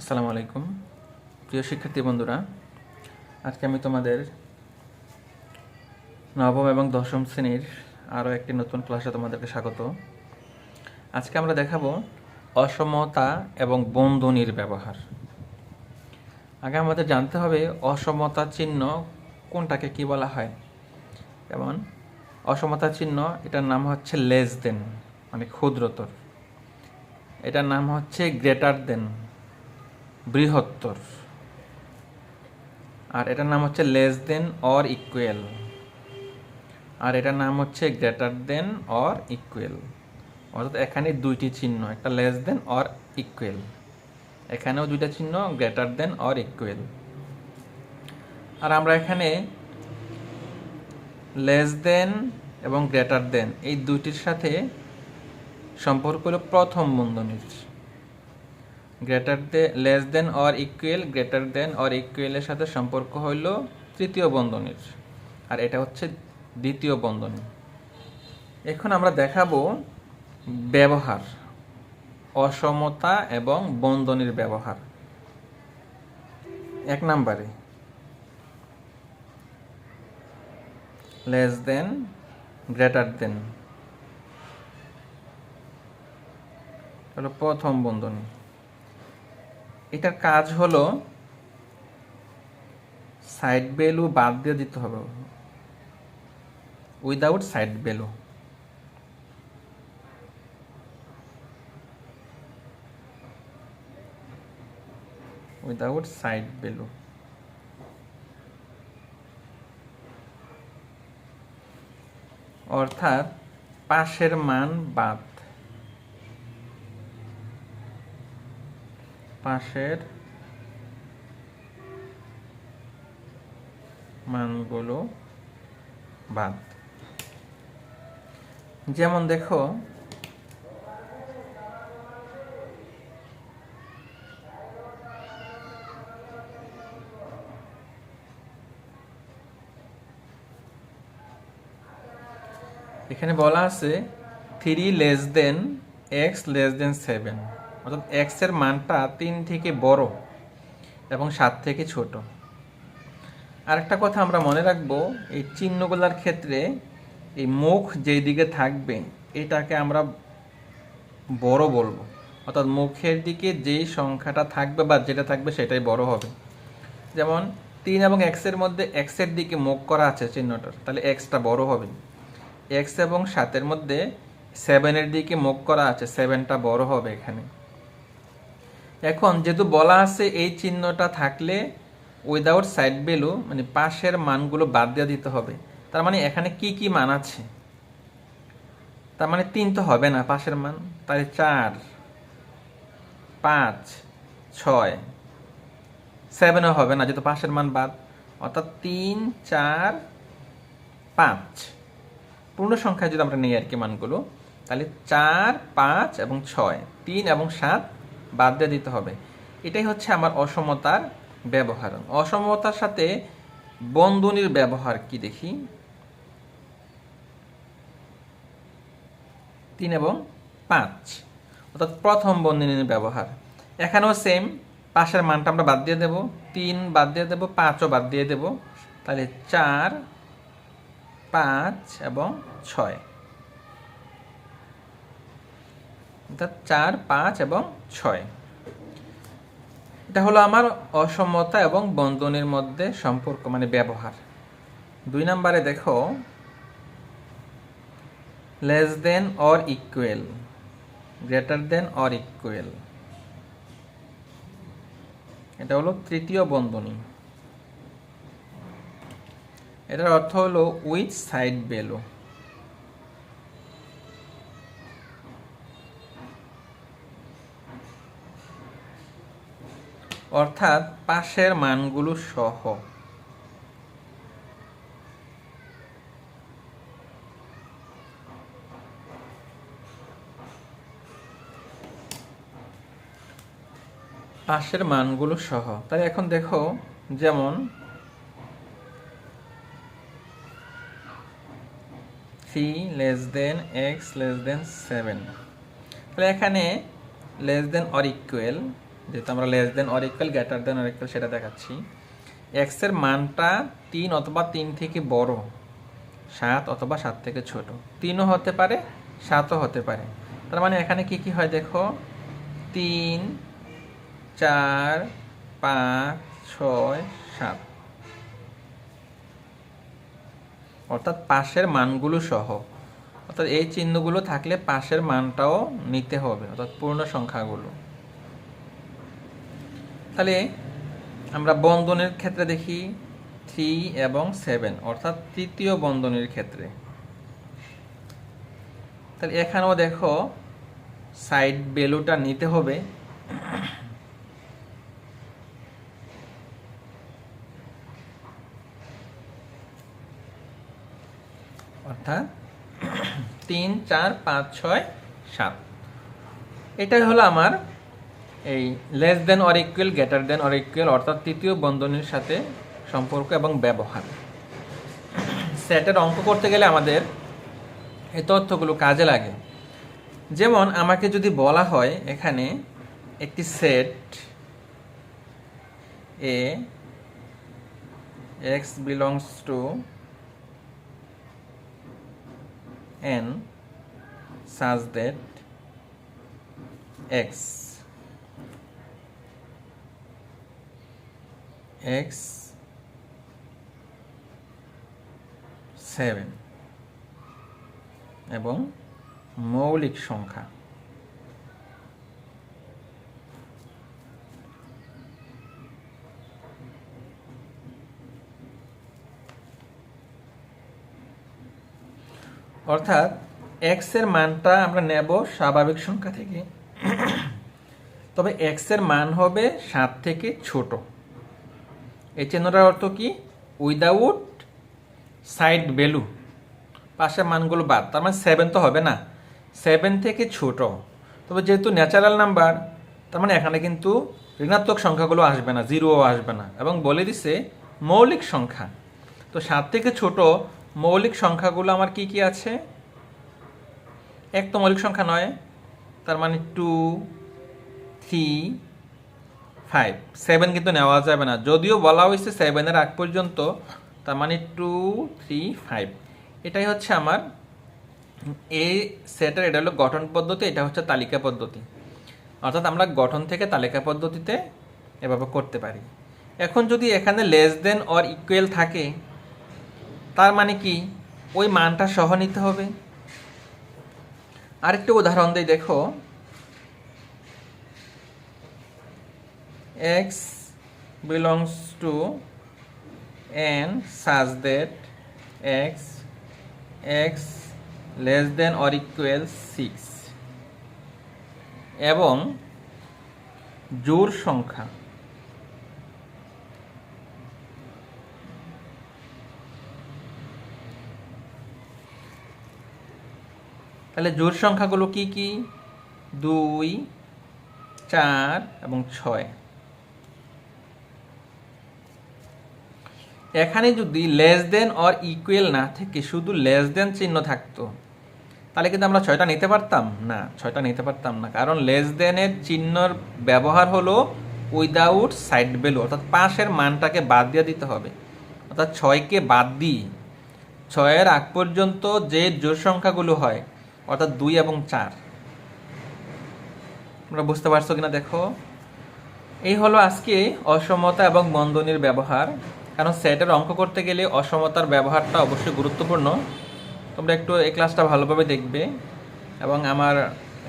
আসসালামু আলাইকুম। প্রিয় শিক্ষার্থী বন্ধুরা, আজকে আমি তোমাদের নবম এবং দশম শ্রেণির আরও একটি নতুন ক্লাসে তোমাদেরকে স্বাগত। আজকে আমরা দেখাবো অসমতা এবং বন্ধনীর ব্যবহার। আগে আমাদের জানতে হবে অসমতা চিহ্ন কোনটাকে কি বলা হয়। যেমন, অসমতা চিহ্ন, এটার নাম হচ্ছে লেস দেন মানে ক্ষুদ্রতর। এটার নাম হচ্ছে গ্রেটার দেন বৃহত্তর। আর এটার নাম হচ্ছে লেস দেন অর ইকুয়েল আর এটার নাম হচ্ছে গ্রেটার দেন অর ইকুয়েল অর্থাৎ এখানে দুইটি চিহ্ন, একটা লেস দেন অর ইকুয়েল এখানেও দুইটা চিহ্ন গ্রেটার দেন অর ইকুয়েল আর আমরা এখানে লেস দেন এবং গ্রেটার দেন এই দুইটির সাথে সম্পর্ক হলো প্রথম বন্ধনীর। Greater than less than or equal greater than or ইকুয়েলের সাথে সম্পর্ক হইল তৃতীয় বন্ধনীর। আর এটা হচ্ছে দ্বিতীয় বন্ধনী। এখন আমরা দেখাবো ব্যবহার, অসমতা এবং বন্ধনীর ব্যবহার। এক নাম্বারে লেস দেন গ্রেটার দেন প্রথম বন্ধনী। এটার কাজ হলো সাইড ভ্যালু বাদ দিয়ে দিতে হবে। Without side value without side value অর্থাৎ পাশের মান বাদ। পাশের মানগুলো বাদ। যেমন দেখো, এখানে বলা আছে three less than X less than seven অর্থাৎ এক্সের মানটা তিন থেকে বড় এবং সাত থেকে ছোট। আরেকটা কথা আমরা মনে রাখব, এই চিহ্নগুলোর ক্ষেত্রে এই মুখ যেই দিকে থাকবে, এটাকে আমরা বড় বলব। অর্থাৎ মুখের দিকে যেই সংখ্যাটা থাকবে বা যেটা থাকবে সেটাই বড় হবে। যেমন তিন এবং এক্সের মধ্যে এক্সের দিকে মুখ করা আছে চিহ্নটার, তাহলে এক্সটা বড় হবে। এক্স এবং সাতের মধ্যে সেভেনের দিকে মুখ করা আছে সেভেনটা বড় হবে এখানে। এখন যেহেতু বলা আছে এই চিহ্নটা থাকলে উইদাউট সাইড ভ্যালু মানে পাশের মানগুলো বাদ দিয়ে দিতে হবে। তার মানে এখানে কি কি মান আছে? তার মানে তিন তো হবে না, পাশের মান। তাহলে চার, পাঁচ, ছয় সেভেনও হবে না, যেহেতু পাশের মান বাদ। অর্থাৎ তিন, চার, পাঁচ। পূর্ণ সংখ্যায় যদি আমরা নিই আর কি মানগুলো, তাহলে চার, পাঁচ এবং ছয়, তিন এবং সাত বাদ দিয়ে দিতে হবে। এটাই হচ্ছে আমার অসমতার ব্যবহার অসমতার সাথে বন্ধনীর ব্যবহার কি দেখি? তিন এবং পাঁচ। অর্থাৎ প্রথম বন্ধনীর ব্যবহার। এখানেও সেম পাশের মানটা আমরা বাদ দিয়ে দেব। তিন বাদ দিয়ে দেব, পাঁচও বাদ দিয়ে দেব। তাহলে চার, পাঁচ এবং ছয়। অর্থাৎ চার, পাঁচ এবং ছয়। এটা হলো আমার অসমতা এবং বন্ধনীর মধ্যে সম্পর্ক মানে ব্যবহার। দুই নম্বরে দেখো less than or equal greater than or equal এটা হলো তৃতীয় বন্ধনী। এটার অর্থ হলো উইথ সাইড ভ্যালু অর্থাৎ পাশের মানগুলো সহ। পাশের মানগুলো সহ। তাই এখন দেখো, যেমন three less than X less than seven. তাহলে এখানে লেস দেন অর ইকুয়াল। যেহেতু আমরা less than or equal greater than or equal সেটা দেখাচ্ছি। এক্সের মানটা তিন অথবা তিন থেকে বড়, সাত অথবা সাত থেকে ছোট। তিনও হতে পারে, সাতও হতে পারে। তার মানে এখানে কি কি হয় দেখো? তিন, চার, পাঁচ, ছয়, সাত। অর্থাৎ পাশের মানগুলো সহ। অর্থাৎ এই চিহ্নগুলো থাকলে পাশের মানটাও নিতে হবে, অর্থাৎ পূর্ণ সংখ্যাগুলো। তাহলে আমরা বন্ধনের ক্ষেত্রে দেখি থ্রি এবং সেভেন অর্থাৎ তৃতীয় বন্ধনের ক্ষেত্রে। তাহলে এখানেও দেখো সাইড বেলুটা নিতে হবে। অর্থাৎ তিন, চার, পাঁচ, ছয়, সাত। এটাই হলো আমার এই less than or equal greater than or equal অর্থাৎ তৃতীয় বন্ধনীর সাথে সম্পর্ক এবং ব্যবহার। সেটের অঙ্ক করতে গেলে আমাদের এই তথ্যগুলো কাজে লাগে। যেমন আমাকে যদি বলা হয় এখানে একটি set A X belongs to n such that x x 7 এবং মৌলিক সংখ্যা। অর্থাৎ এক্সের মানটা আমরা নেব স্বাভাবিক সংখ্যা থেকে। তবে এক্সের মান হবে সাত থেকে ছোট। এই চিহ্নটার অর্থ কি? উইদাউট সাইড ভ্যালু পাশের মানগুলো বাদ। তার মানে সেভেন তো হবে না। সেভেন থেকে ছোট। তবে যেহেতু ন্যাচারাল নাম্বার তার মানে এখানে কিন্তু ঋণাত্মক সংখ্যাগুলো আসবে না জিরোও আসবে না। এবং বলে দিছে মৌলিক সংখ্যা। তো সাত থেকে ছোট মৌলিক সংখ্যাগুলো আমার কি কি আছে? এক তো মৌলিক সংখ্যা নয়। তার মানে টু থ্রি ফাইভ, সেভেন কিন্তু নেওয়া যাবে না। যদিও বলা হয়েছে সেভেনের আগ পর্যন্ত, তার মানে টু, থ্রি, ফাইভ। এটাই হচ্ছে আমার এই সেটের, এটা হলো গঠন পদ্ধতি, এটা হচ্ছে তালিকা পদ্ধতি। অর্থাৎ আমরা গঠন থেকে তালিকা পদ্ধতিতে এভাবে করতে পারি। এখন যদি এখানে লেস দেন অর ইকুয়াল থাকে, তার মানে কি? ওই মানটা সহ নিতে হবে। আরেকটু উদাহরণ দিই, দেখো। X belongs to N such that X X less than or equal six এবং জোর সংখ্যা। তাহলে জোর সংখ্যাগুলো কি কি? দুই, চার এবং ছয়। এখানে যদি লেস দেন অর ইকুয়েল না থেকে, শুধু লেস দেন চিহ্ন থাকতো, তাহলে কিন্তু আমরা ছয়টা নিতে পারতাম? না, ছয়টা নিতে পারতাম না। কারণ লেস দেনের চিহ্নর ব্যবহার হলো উইদাউট সাইড ভ্যালু অর্থাৎ পাশের মানটাকে বাদ দিয়ে দিতে হবে। অর্থাৎ ছয়কে বাদ দিই। ছয়ের আগ পর্যন্ত যে জোর সংখ্যাগুলো হয়, অর্থাৎ দুই এবং চার। তোমরা বুঝতে পারছ কিনা দেখো? এই হলো আজকে অসমতা এবং বন্ধনীর ব্যবহার। কারণ সেটের অঙ্ক করতে গেলে অসমতার ব্যবহারটা অবশ্যই গুরুত্বপূর্ণ। তোমরা একটু এই ক্লাসটা ভালোভাবে দেখবে এবং আমার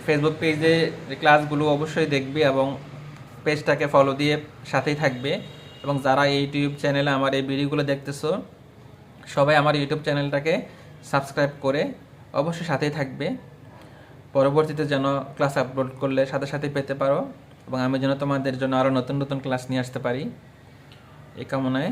ফেসবুক পেজে ক্লাসগুলো অবশ্যই দেখবে এবং পেজটাকে ফলো দিয়ে সাথেই থাকবে। এবং যারা ইউটিউব চ্যানেলে আমার এই ভিডিওগুলো দেখতেছো, সবাই আমার ইউটিউব চ্যানেলটাকে সাবস্ক্রাইব করে অবশ্যই সাথেই থাকবে। পরবর্তীতে যেন ক্লাস আপলোড করলে সাথে সাথে পেতে পারো এবং আমি যেন তোমাদের জন্য আরও নতুন নতুন ক্লাস নিয়ে আসতে পারি। এই কামনায়